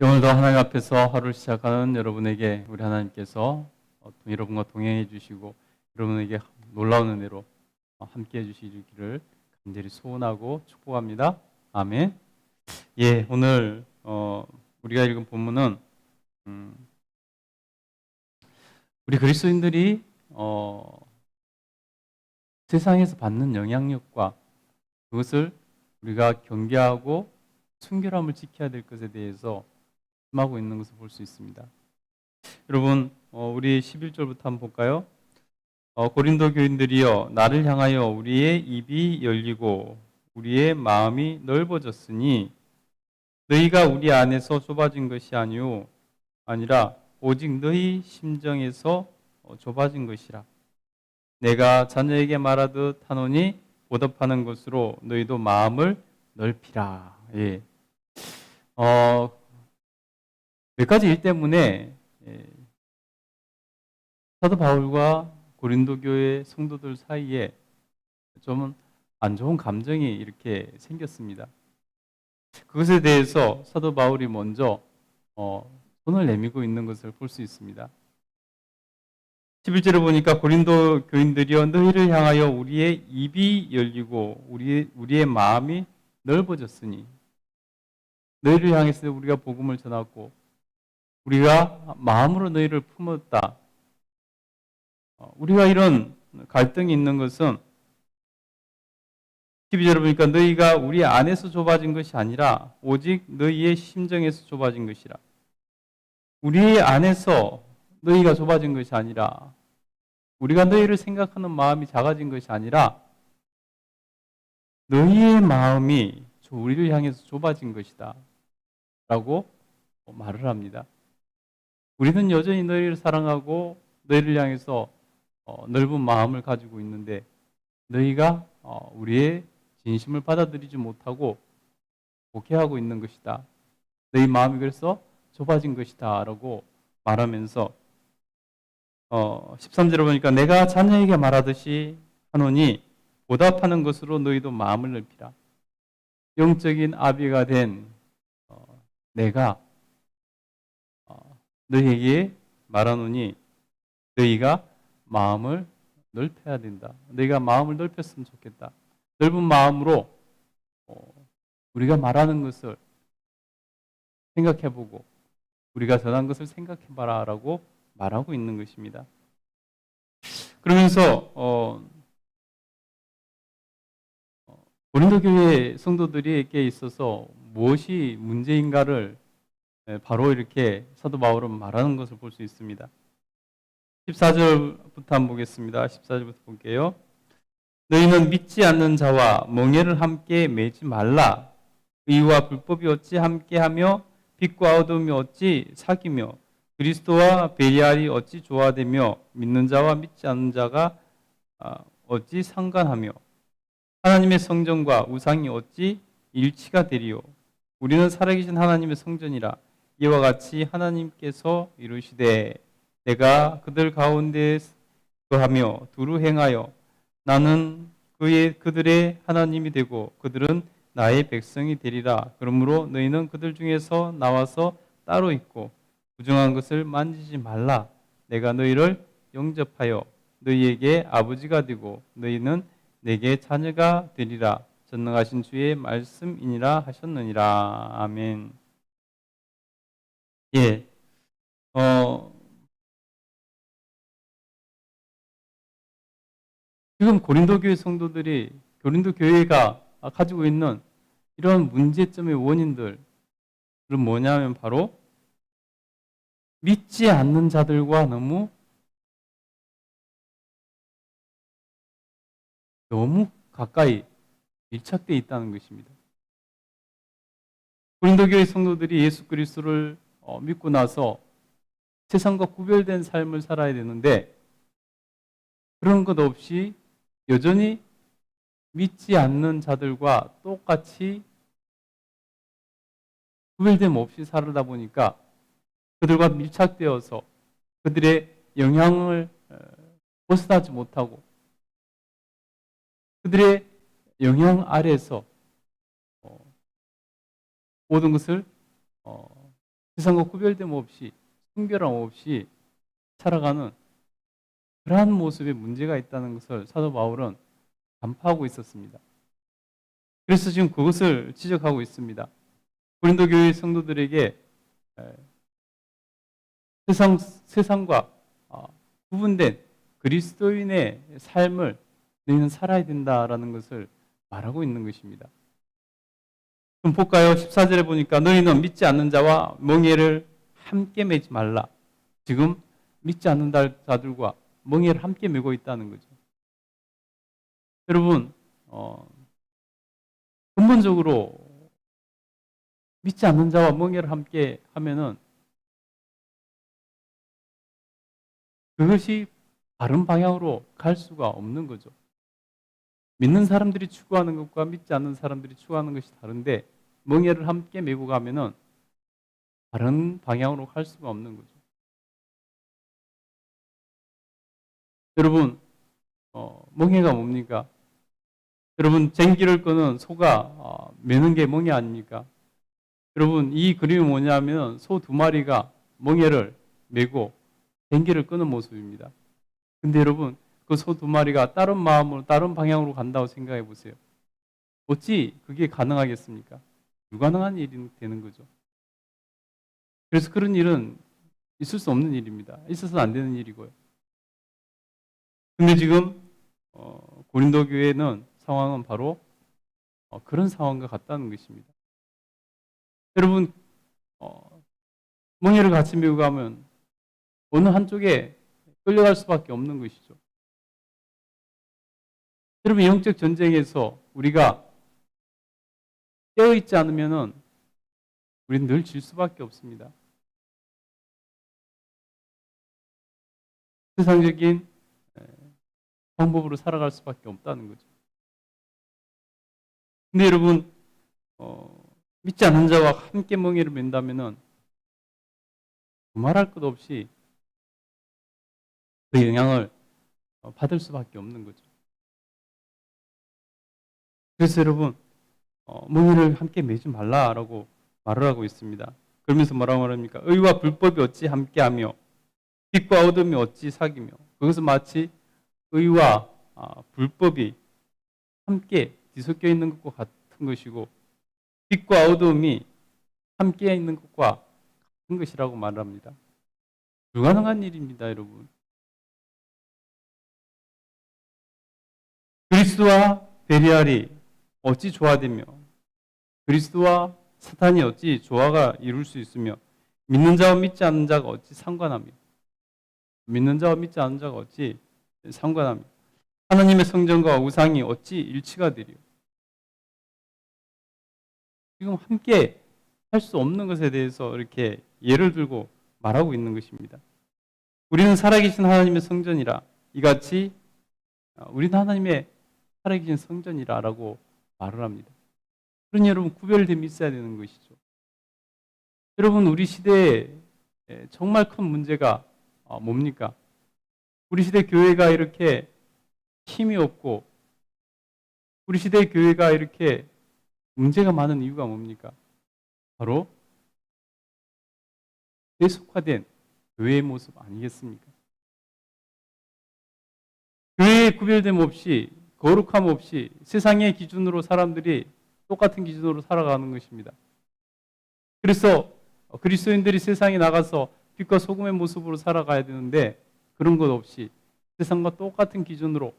오늘도 하나님 앞에서 하루를 시작하는 여러분에게 우리 하나님께서 어, 여러분과 동행해 주시고 여러분에게 놀라운 은혜로 어, 함께 해 주시기를 간절히 소원하고 축복합니다. 아멘. 예, 오늘 어, 우리가 읽은 본문은 음, 우리 그리스도인들이 어, 세상에서 받는 영향력과 그것을 우리가 경계하고 순결함을 지켜야 될 것에 대해서 하고 있는 것을 볼 수 있습니다. 여러분, 어, 우리 11절부터 한번 볼까요? 어, 고린도 교인들이여 나를 향하여 우리의 입이 열리고 우리의 마음이 넓어졌으니 너희가 우리 안에서 좁아진 것이 아니오 아니라 오직 너희 심정에서 어, 좁아진 것이라. 내가 자녀에게 말하듯 하노니 보답하는 것으로 너희도 마음을 넓히라. 예. 어, 몇 가지 일 때문에 예, 사도 바울과 고린도 교회 성도들 사이에 좀 안 좋은 감정이 이렇게 생겼습니다. 그것에 대해서 사도 바울이 먼저 어, 손을 내밀고 있는 것을 볼 수 있습니다. 11절에 보니까 고린도 교인들이여 너희를 향하여 우리의 입이 열리고 우리의, 우리의 마음이 넓어졌으니 너희를 향해서 우리가 복음을 전하고 우리가 마음으로 너희를 품었다. 어, 우리가 이런 갈등이 있는 것은 12절에 보니까 너희가 우리 안에서 좁아진 것이 아니라 오직 너희의 심정에서 좁아진 것이라. 우리 안에서 너희가 좁아진 것이 아니라 우리가 너희를 생각하는 마음이 작아진 것이 아니라 너희의 마음이 우리를 향해서 좁아진 것이다. 라고 말을 합니다. 우리는 여전히 너희를 사랑하고 너희를 향해서 어, 넓은 마음을 가지고 있는데 너희가 어, 우리의 진심을 받아들이지 못하고 복해하고 있는 것이다. 너희 마음이 그래서 좁아진 것이다. 라고 말하면서 어, 13절에 보니까 내가 자녀에게 말하듯이 하노니 보답하는 것으로 너희도 마음을 넓히라. 영적인 아비가 된 어, 내가 어, 너희에게 말하노니 너희가 마음을 넓혀야 된다. 너희가 마음을 넓혔으면 좋겠다. 넓은 마음으로 어, 우리가 말하는 것을 생각해보고 우리가 전한 것을 생각해봐라라고 말하고 있는 것입니다. 그러면서 어, 고린도 교회 성도들에게 있어서 무엇이 문제인가를 바로 이렇게 사도 바울은 말하는 것을 볼 수 있습니다. 14절부터 한번 보겠습니다. 14절부터 볼게요. 너희는 믿지 않는 자와 멍해를 함께 매지 말라. 의와 불법이 어찌 함께하며 빛과 어둠이 어찌 사귀며 그리스도와 베리알이 어찌 조화되며 믿는 자와 믿지 않는 자가 아, 어찌 상관하며 하나님의 성전과 우상이 어찌 일치가 되리요 우리는 살아계신 하나님의 성전이라 이와 같이 하나님께서 이루시되 내가 그들 가운데 거하며 두루 행하여 나는 그의 그들의 하나님이 되고 그들은 나의 백성이 되리라. 그러므로 너희는 그들 중에서 나와서 따로 있고 부정한 것을 만지지 말라. 내가 너희를 영접하여 너희에게 아버지가 되고 너희는 내게 자녀가 되리라. 전능하신 주의 말씀이니라 하셨느니라. 아멘. 예, 어 지금 고린도 교회 성도들이 고린도 교회가 가지고 있는 이런 문제점의 원인들은 뭐냐면 바로 믿지 않는 자들과 너무 너무 가까이 밀착되어 있다는 것입니다. 고린도 교회 성도들이 예수 그리스도를 어, 믿고 나서 세상과 구별된 삶을 살아야 되는데 그런 것 없이 여전히 믿지 않는 자들과 똑같이 구별됨 없이 살다 보니까 그들과 밀착되어서 그들의 영향을 벗어나지 못하고 그들의 영향 아래서 어, 모든 것을 어, 세상과 구별됨 없이 순결함 없이 살아가는 그러한 모습에 문제가 있다는 것을 사도 바울은 간파하고 있었습니다. 그래서 지금 그것을 지적하고 있습니다. 고린도 교회 성도들에게 에, 세상 세상과 어, 구분된 그리스도인의 삶을 너희는 살아야 된다라는 것을 말하고 있는 것입니다. 좀 볼까요? 14절에 보니까 너희는 믿지 않는 자와 멍에를 함께 매지 말라. 지금 믿지 않는 자들과 멍에를 함께 매고 있다는 거죠. 여러분, 어, 근본적으로 믿지 않는 자와 멍에를 함께 하면은 그것이 바른 방향으로 갈 수가 없는 거죠. 믿는 사람들이 추구하는 것과 믿지 않는 사람들이 추구하는 것이 다른데 멍에를 함께 메고 가면은 바른 방향으로 갈 수가 없는 거죠. 여러분, 어, 멍해가 뭡니까? 여러분, 쟁기를 끄는 소가 어, 매는 게 멍해 아닙니까? 여러분, 이 그림이 뭐냐면 소 두 마리가 멍해를 메고 쟁기를 끄는 모습입니다. 근데 여러분, 그 소 두 마리가 다른 마음으로, 다른 방향으로 간다고 생각해 보세요. 어찌 그게 가능하겠습니까? 불가능한 일이 되는 거죠. 그래서 그런 일은 있을 수 없는 일입니다. 있어서는 안 되는 일이고요. 근데 지금 어, 고린도 교회는 상황은 바로 어, 그런 상황과 같다는 것입니다. 여러분 어, 멍에를 같이 메고 가면 어느 한쪽에 끌려갈 수밖에 없는 것이죠. 여러분 영적 전쟁에서 우리가 깨어 있지 않으면은 우리는 늘 질 수밖에 없습니다. 세상적인 방법으로 살아갈 수밖에 없다는 거죠. 근데 여러분 어, 믿지 않는 자와 함께 멍에를 맨다면은 말할 것 없이 그 영향을 어, 받을 수밖에 없는 거죠. 그래서 여러분 어, 멍에를 함께 매지 말라라고 말을 하고 있습니다. 그러면서 뭐라고 말합니까? 의와 불법이 어찌 함께하며 빛과 어둠이 어찌 사귀며 그것은 마치 의와 아, 불법이 함께 뒤섞여 있는 것과 같은 것이고 빛과 어둠이 함께 있는 것과 같은 것이라고 말합니다. 불가능한 일입니다, 여러분. 그리스도와 베리알이 어찌 조화되며 그리스도와 사탄이 어찌 조화가 이룰 수 있으며 믿는 자와 믿지 않는 자가 어찌 상관하며 믿는 자와 믿지 않는 자가 어찌 상관하며 하나님의 성전과 우상이 어찌 일치가 되리요 지금 함께 할 수 없는 것에 대해서 이렇게 예를 들고 말하고 있는 것입니다. 우리는 살아계신 하나님의 성전이라 이같이 우리는 하나님의 살아계신 성전이라라고 말을 합니다. 그러니 여러분 구별됨이 있어야 되는 것이죠. 여러분 우리 시대에 정말 큰 문제가 어, 뭡니까? 우리 시대 교회가 이렇게 힘이 없고 우리 시대 교회가 이렇게 문제가 많은 이유가 뭡니까? 바로 세속화된 교회의 모습 아니겠습니까? 교회의 구별됨 없이 거룩함 없이 세상의 기준으로 사람들이 똑같은 기준으로 살아가는 것입니다. 그래서 그리스도인들이 세상에 나가서 빛과 소금의 모습으로 살아가야 되는데 그런 것 없이 세상과 똑같은 기준으로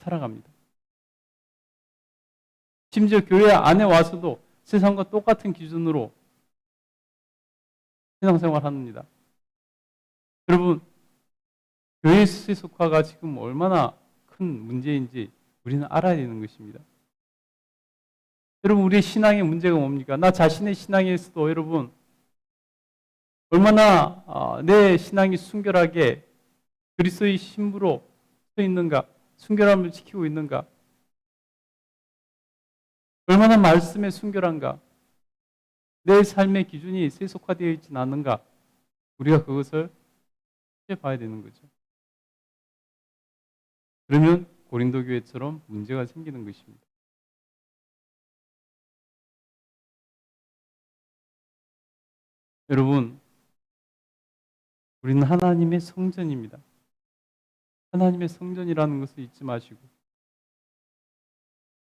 살아갑니다. 심지어 교회 안에 와서도 세상과 똑같은 기준으로 신앙생활 합니다. 여러분, 교회 세속화가 지금 얼마나 큰 문제인지 우리는 알아야 되는 것입니다. 여러분, 우리의 신앙의 문제가 뭡니까? 나 자신의 신앙에서도 여러분, 얼마나 아, 내 신앙이 순결하게 그리스도의 신부로 서 있는가, 순결함을 지키고 있는가, 얼마나 말씀에 순결한가, 내 삶의 기준이 세속화되어 있지는 않는가, 우리가 그것을 봐야 되는 거죠. 그러면 고린도 교회처럼 문제가 생기는 것입니다. 여러분, 우리는 하나님의 성전입니다. 하나님의 성전이라는 것을 잊지 마시고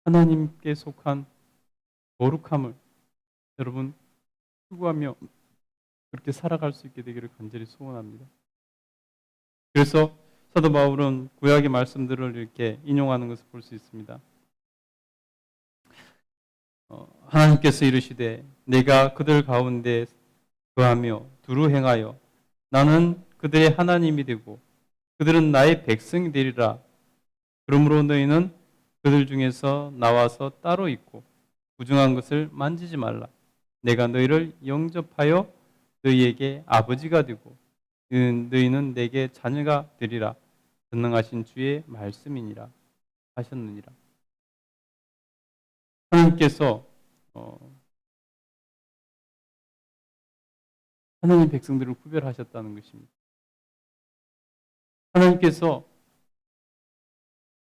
하나님께 속한 거룩함을 여러분 추구하며 그렇게 살아갈 수 있게 되기를 간절히 소원합니다. 그래서 사도 바울은 구약의 말씀들을 이렇게 인용하는 것을 볼 수 있습니다. 어, 하나님께서 이르시되 내가 그들 가운데 거하며 두루 행하여 나는 그들의 하나님이 되고 그들은 나의 백성이 되리라. 그러므로 너희는 그들 중에서 나와서 따로 있고 부정한 것을 만지지 말라. 내가 너희를 영접하여 너희에게 아버지가 되고 너희는- 내게 자녀가 되리라. 전능하신 주의 말씀이니라 하셨느니라. 하나님께서 어, 하나님 백성들을 구별하셨다는 것입니다. 하나님께서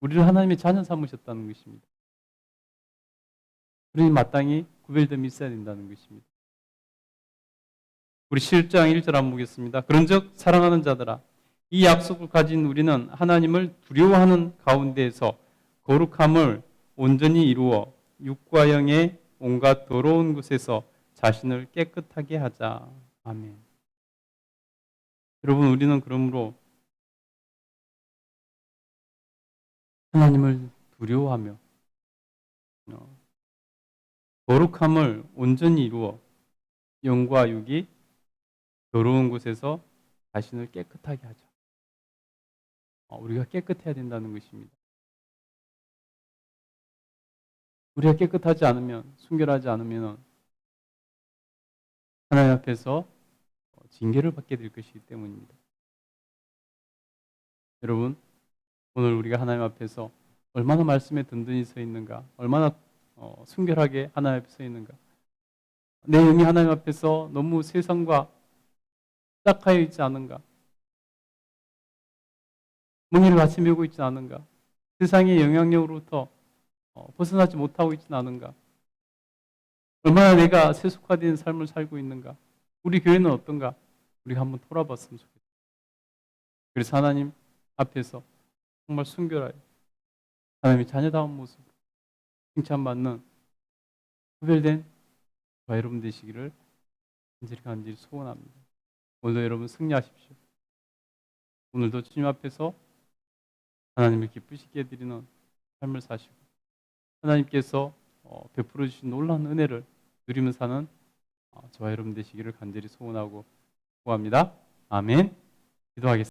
우리를 하나님의 자녀 삼으셨다는 것입니다. 그러니 마땅히 구별됨이 있어야 된다는 것입니다. 우리 실장 1절 한번 보겠습니다. 그런즉 사랑하는 자들아 이 약속을 가진 우리는 하나님을 두려워하는 가운데에서 거룩함을 온전히 이루어 육과 영의 온갖 더러운 곳에서 자신을 깨끗하게 하자. 아멘. 여러분 우리는 그러므로 하나님을 두려워하며 어, 거룩함을 온전히 이루어 영과 육이 더러운 곳에서 자신을 깨끗하게 하자. 어, 우리가 깨끗해야 된다는 것입니다. 우리가 깨끗하지 않으면, 순결하지 않으면 하나님 앞에서 어, 징계를 받게 될 것이기 때문입니다. 여러분, 오늘 우리가 하나님 앞에서 얼마나 말씀에 든든히 서 있는가, 얼마나 어, 순결하게 하나님 앞에 서 있는가. 내 영이 하나님 앞에서 너무 세상과 딱하여 있지 않은가. 멍이를 같이 메고 있지 않은가. 세상의 영향력으로부터 어, 벗어나지 못하고 있지는 않은가. 얼마나 내가 세속화된 삶을 살고 있는가. 우리 교회는 어떤가. 우리가 한번 돌아봤으면 좋겠다. 그래서 하나님 앞에서 정말 순결하여 하나님의 자녀다운 모습 칭찬받는 구별된 저와 여러분 되시기를 간절히 간절히 소원합니다. 오늘도 여러분 승리하십시오. 오늘도 주님 앞에서 하나님을 기쁘시게 해드리는 삶을 사시고 하나님께서 어, 베풀어 주신 놀라운 은혜를 누리며 사는 어, 저와 여러분 되시기를 간절히 소원하고 구합니다. 아멘. 기도하겠습니다.